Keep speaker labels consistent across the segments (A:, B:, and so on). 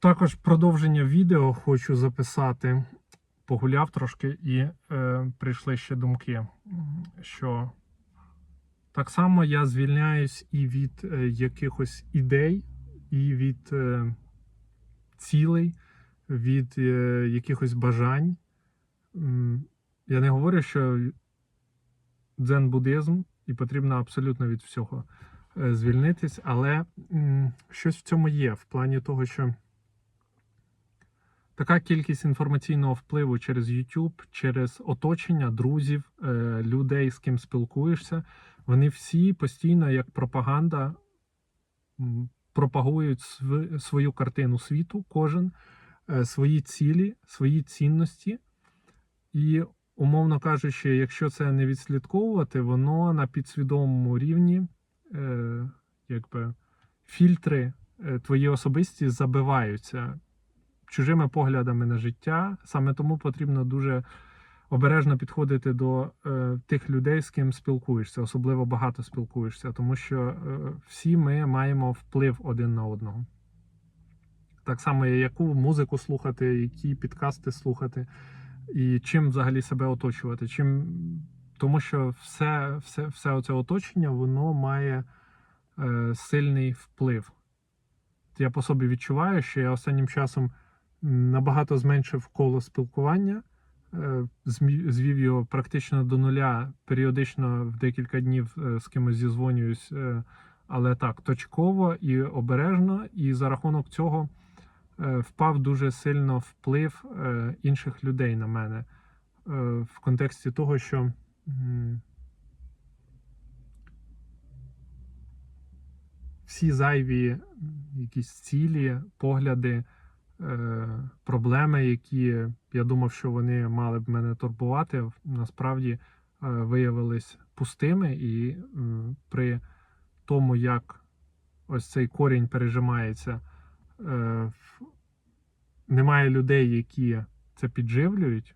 A: Також продовження відео хочу записати. Погуляв трошки і е, прийшли ще думки, що так само я звільняюсь і від е, якихось ідей, і від е, цілей, від е, якихось бажань. Я не говорю, що дзен-буддизм і потрібно абсолютно від всього е, звільнитись, але щось в цьому є, в плані того, що така кількість інформаційного впливу через YouTube, через оточення, друзів, е, людей, з ким спілкуєшся, вони всі постійно, як пропаганда, пропагують свою картину світу, кожен е, свої цілі, свої цінності. І, умовно кажучи, якщо це не відслідковувати, воно на підсвідомому рівні, е, якби фільтри твої особисті забиваються чужими поглядами на життя. Саме тому потрібно дуже обережно підходити до е, тих людей, з ким спілкуєшся, особливо багато спілкуєшся, тому що е, всі ми маємо вплив один на одного. Так само, яку музику слухати, які підкасти слухати, і чим взагалі себе оточувати. Чим... Тому що все, все, все оце оточення воно має е, сильний вплив. Я по собі відчуваю, що я останнім часом набагато зменшив коло спілкування, е, звів його практично до нуля, періодично в декілька днів е, з кимось зізвонююсь, е, але так, точково і обережно, і за рахунок цього впав дуже сильно вплив інших людей на мене в контексті того, що. Всі зайві якісь цілі, погляди, проблеми, які я думав, що вони мали б мене турбувати, насправді е, виявились пустими, і при тому, як ось цей корінь пережимається, е, немає людей, які це підживлюють.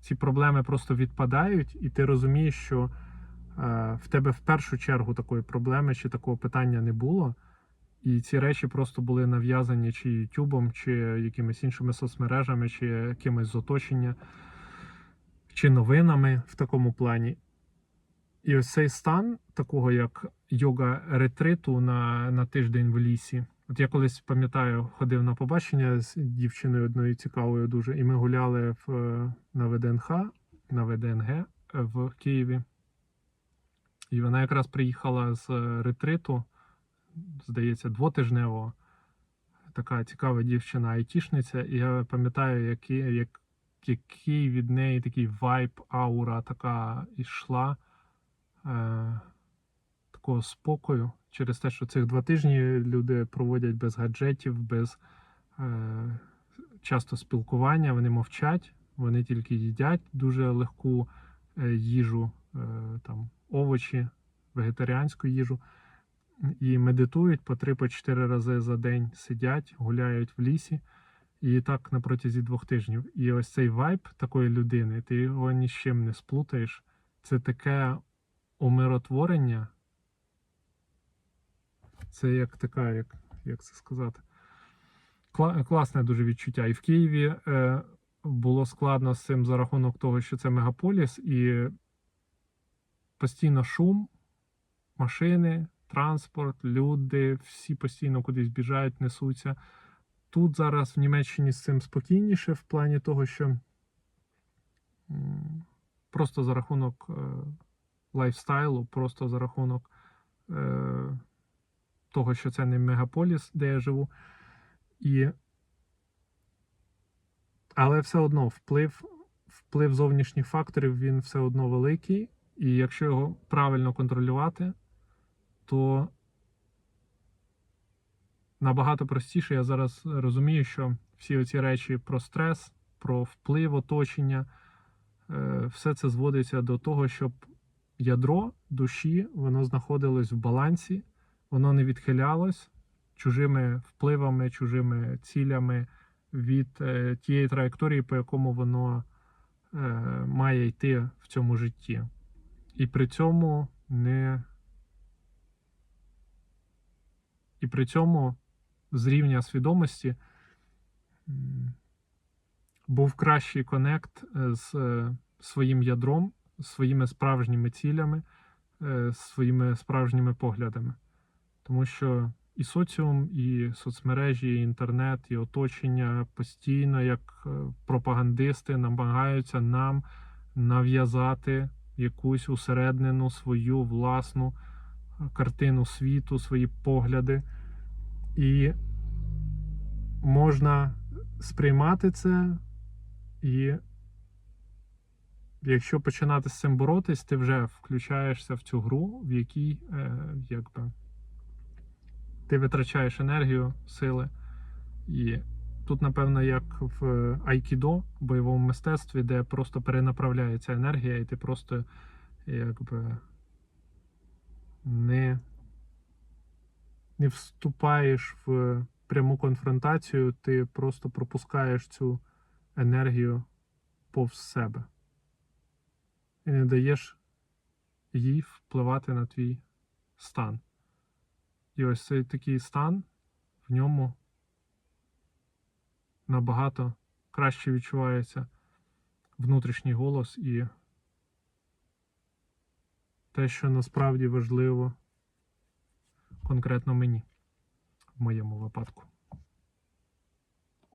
A: Ці проблеми просто відпадають, і ти розумієш, що е, в тебе в першу чергу такої проблеми чи такого питання не було. І ці речі просто були нав'язані чи Ютубом, чи якимись іншими соцмережами, чи якимось з оточення, чи новинами в такому плані. І ось цей стан, такого як йога ретриту на, на тиждень в лісі. От я колись пам'ятаю, ходив на побачення з дівчиною одною цікавою дуже, і ми гуляли в, на ВДНХ, на ВДНГ в Києві. І вона якраз приїхала з е, ретриту, здається, двотижневого. Така цікава дівчина, айтішниця. І я пам'ятаю, який, як, який від неї такий вайб, аура така ішла е, такого спокою через те, що цих два тижні люди проводять без гаджетів, без е, часто спілкування, вони мовчать, вони тільки їдять дуже легку е, їжу, е, там, овочі, вегетаріанську їжу. І медитують по 3-4 рази за день, сидять, гуляють в лісі. І так на протязі двох тижнів. І ось цей вайб такої людини, ти його ні з чим не сплутаєш. Це таке умиротворення. Це як така, як, як це сказати? Кла- класне дуже відчуття. І в Києві е, було складно з цим за рахунок того, що це мегаполіс, і постійно шум, машини, транспорт, люди, всі постійно кудись біжають, несуться. Тут зараз в Німеччині з цим спокійніше, в плані того, що просто за рахунок е, лайфстайлу, просто за рахунок е, того, що це не мегаполіс, де я живу. І... Але все одно вплив, вплив зовнішніх факторів він все одно великий. І якщо його правильно контролювати, то набагато простіше я зараз розумію, що всі оці речі про стрес, про вплив оточення, е, все це зводиться до того, щоб ядро душі воно знаходилось в балансі, воно не відхилялось чужими впливами, чужими цілями від е, тієї траєкторії, по якому воно е, має йти в цьому житті. І при цьому не. І при цьому з рівня свідомості був кращий конект е, з е, своїм ядром, своїми справжніми цілями, е, своїми справжніми поглядами. Тому що і соціум, і соцмережі, і інтернет, і оточення постійно, як пропагандисти, намагаються нам нав'язати якусь усереднену свою власну картину світу, свої погляди. І можна сприймати це, і якщо починати з цим боротись, ти вже включаєшся в цю гру, в якій е, якби, ти витрачаєш енергію, сили. І тут, напевно, як в айкідо, бойовому мистецтві, де просто перенаправляється енергія, і ти просто якби не, не вступаєш в пряму конфронтацію, ти просто пропускаєш цю енергію повз себе. І не даєш їй впливати на твій стан. І ось цей такий стан, в ньому набагато краще відчувається внутрішній голос і те, що насправді важливо конкретно мені в моєму випадку.